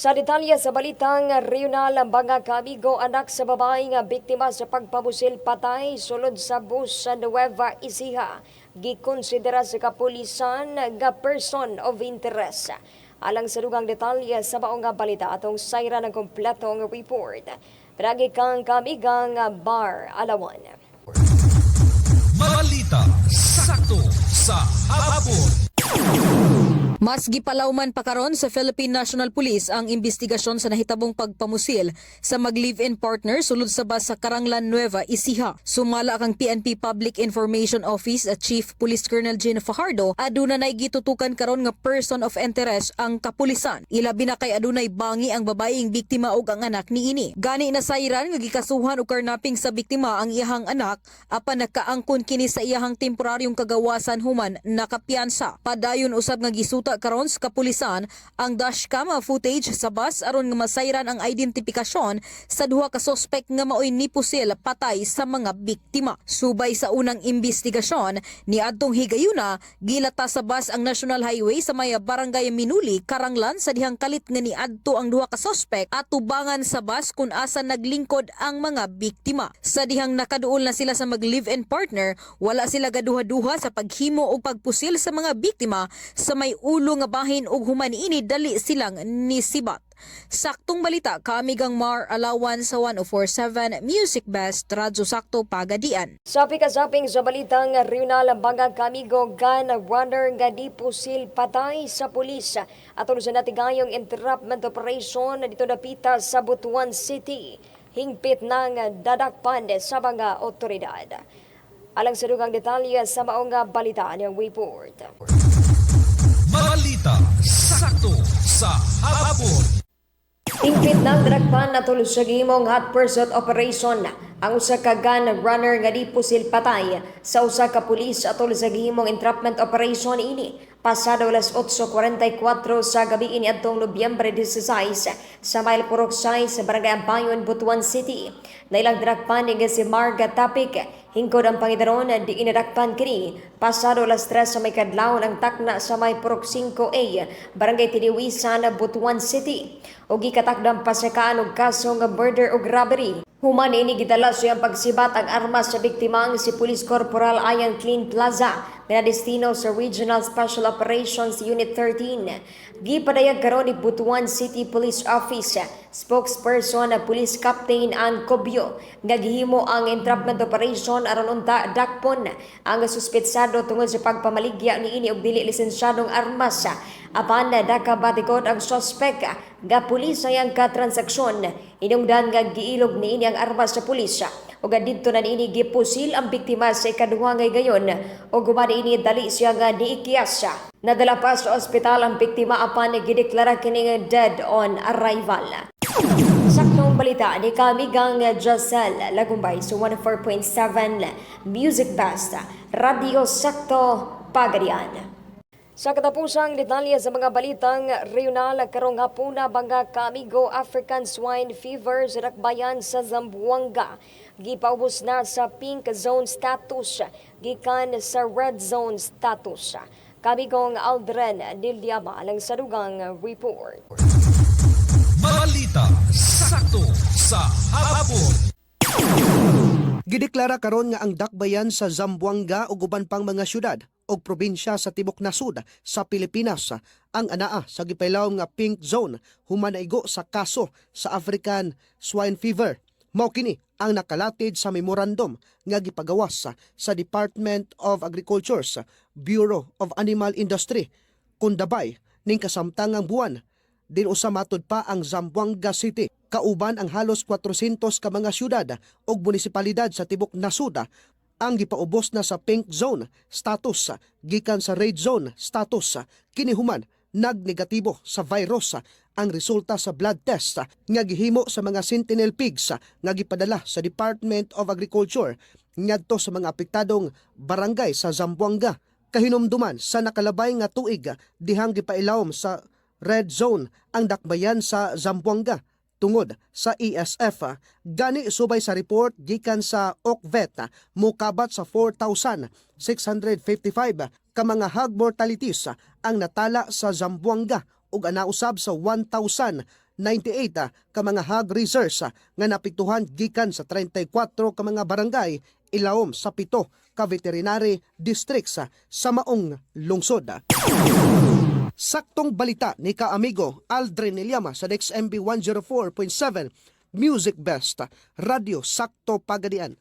Sa detalye sa balitang regional mga kamigo anak sa babae nga biktima sa pagpabusil patay sulod sa bus sa Nueva Ecija gikonsidera sa kapulisan nga person of interest. Alang sa dugang detalye sa baong nga balita atong sayra ng kompleto nga report. Pinagi kang kamigang bar alawan. Balita sakto sa hapon. Mas gipalawman pa karon sa Philippine National Police ang investigasyon sa nahitabong pagpamusil sa mag-live-in partner sulod sa bus sa Karanglan Nueva, Ecija. Sumala kang PNP Public Information Office at Chief Police Colonel Gina Fajardo aduna nay gitutukan karon nga person of interest ang kapulisan. Ilabi na kay adunay bangi ang babaeng biktima ug ang anak niini. Gani na sayran nga gikasuhan og karnaping sa biktima ang iyahang anak apan nakaangkon kini sa iyahang temporaryong kagawasan human nakapiansa. Padayon usab nga gisuta karon sa kapulisan ang dashcam footage sa bus aron nga masayran ang identifikasyon sa duha ka sospek nga maoy nipusil patay sa mga biktima. Subay sa unang investigasyon ni adtong higayuna gilata sa bus ang National Highway sa maya barangay Minuli, Karanglan sa dihang kalit nga ni adto ang duha ka sospek at tubangan sa bus kung asa naglingkod ang mga biktima. Sa dihang nakaduol na sila sa mag-live-in partner, wala sila gaduha-duha sa paghimo o pagpusil sa mga biktima sa may ulo nga bahin ug human ini dali silang nisibat. Saktong balita kami gang Mar Alawan sa 1047 Music Best Radyo Sakto Pagadian. Sapi kasaping sa balitang regional ang mga kamigo gun runner nga di pusil patay sa pulis atol sa natigayong entrapment operation dito napita sa Butuan City. Hingpit ng dadakpan sa mga otoridad. Alang sa dugang detalye sa maong balita ng report. Sakto sa hapon. Ingpit ng dragpan na tulos sa gimong hot pursuit operation ang usa ka gun runner nga di pusil patay sa usa ka pulis atol sa gihimong entrapment operation ini pasado alas 8:44 sa gabi ini adtong Nobyembre 16 sa Mile Purok 6 sa Barangay Ambayon, Butuan City. Nailang dragpan nga si Marga Tapik Hingkod ang Pangidaron di inadakpan kini pasado alas 3 sa may kadlawon ang takna sa may Purok 5A, Barangay Tiniwisan, Butuan City. O gikatakdang pasakaan og kaso nga murder o robbery. Human ini gidala sa iyang pagsibat ang armas sa biktima ang si Police Corporal Ayan Clean Plaza na destino sa Regional Special Operations Unit 13. Gipadayag karon ni Butuan City Police Office spokesperson na Police Captain Ann Cobio nga gihimo ang entrapment operation aron unta dakpon ang suspetsado tungod sa pagpamaligya niini og dili lisensyadong armas apan nakabatikod ang suspek nga pulis sayang ka transaksyon inungdan nga giilog niini ang armas sa pulis. Ug didto na niini gipusil ang biktima sa ikaduha nga gayon. Ug gumani ini dali siya nga niikyas Nadala pa sa ospital ang biktima apan gideklara kini nga dead on arrival. Saktong balita ni kami gang Giselle Lagumbay sa 104.7 Music Basta Radio Sakto Pagadian. Sa katapusang detalye sa mga balitang regional karong hapuna bangga kamigo African swine fever sa Rakbayan sa Zamboanga. Gipaubos na sa pink zone status gikan sa red zone status. Kamigong Aldren Niliama alang sa dugang report. Balita sakto sa hapon. Gideklara karon nga ang dakbayan sa Zamboanga ug uban pang mga syudad ug probinsya sa tibok nasud sa Pilipinas. Ang anaa sa gipaylawom nga pink zone human naigo sa kaso sa African swine fever. Mao kini ang nakalatid sa memorandum nga gipagawas sa Department of Agriculture's Bureau of Animal Industry. Kundabay ning kasamtangang buwan din usa matud pa ang Zamboanga City. Kauban ang halos 400 ka mga syudad ug munisipalidad sa tibok nasud ang gipaubos na sa pink zone status gikan sa red zone status kini human nagnegatibo sa virus ang resulta sa blood test nga gihimo sa mga sentinel pigs nga gipadala sa Department of Agriculture ngadto sa mga apektadong barangay sa Zamboanga. Kahinumduman sa nakalabay nga tuig dihang gipailawom sa red zone ang dakbayan sa Zamboanga tungod sa ESF. Gani subay sa report gikan sa OCVET mukabat sa 4,655 ka mga hog mortalities ang natala sa Zamboanga ug anausab sa 1,000 98 ah, ka mga hog reserves nga napiktuhan gikan sa 34 ka mga barangay ilawom sa pito ka veterinary districts sa maong lungsod. Saktong balita ni ka-amigo Aldrin Ilyama sa DexMB 104.7 Music Best, Radio Sakto Pagadian.